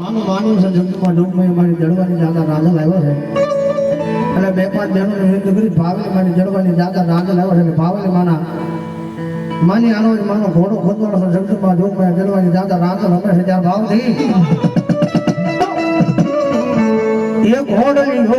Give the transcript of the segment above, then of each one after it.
માનું માન્યું છે જગતમાં ડૂબમાં મારી જડવાની દાદા રાજલ લાવ્યો છે. એટલે બે પાંચ જણોને વિનંતી કરી ભાવેલી આવ્યો છે. એટલે માના, માની આનો માનો, ઘોડો ખોદવાનો છે જગતમાં ડૂબમાં હમે છે, ત્યાં ભાવથી એ ઘોડલીઓ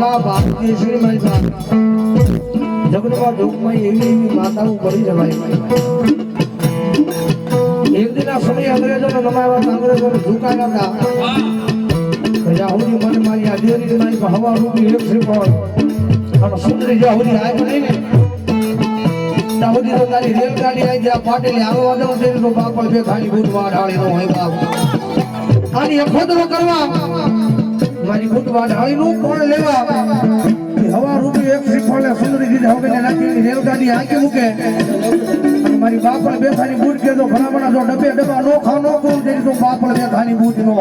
આપણા ભારતીય શ્રીમાં જગતમાં દુઃખમાં એવી એવી માતાઓ પડી જવાય. અંગ્રેજોને નમાવ્યા અંગ્રેજોને મારી આ દેરી મારી હવા રૂપી એક શ્રીફળ. અને સુંદરી જ્યાં આવ્યો નહીં ને સુધી તો પાટેલી આવવા દઉં છે તો બાપા બે ખાલી બૂટ વાઢાળી હોય આની અખોદરો કરવા મારી બૂટ વાઢાળી નું કોણ લેવા હવા રૂપી એક શ્રીફળે સુંદરી દીધા હવે નાખી રેલગાડી આંકી મૂકે. મારી બાપણ બેઠાની બૂટ કે તો ભલામણા જો ડબ્બે ડબ્બા નો ખા નો કોણ તેની તો બાપણ બેઠાની બૂટ નો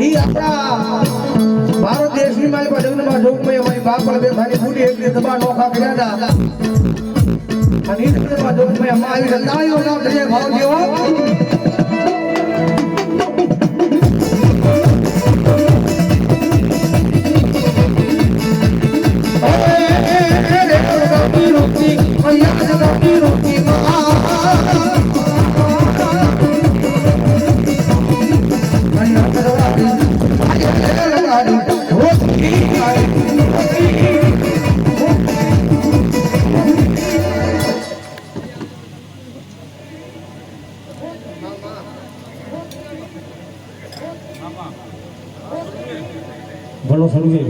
ઈ આપણા ભારત દેશની માલિક જગનમાં જોગમાં મારી બાપણ બેઠાની બૂટ એટલી દબા નો ખા કર્યા હતા અને ઈ જગનમાં જોગમય આવી તાળીઓ નામ થઈ ભાવ જેવો ભલો સમજી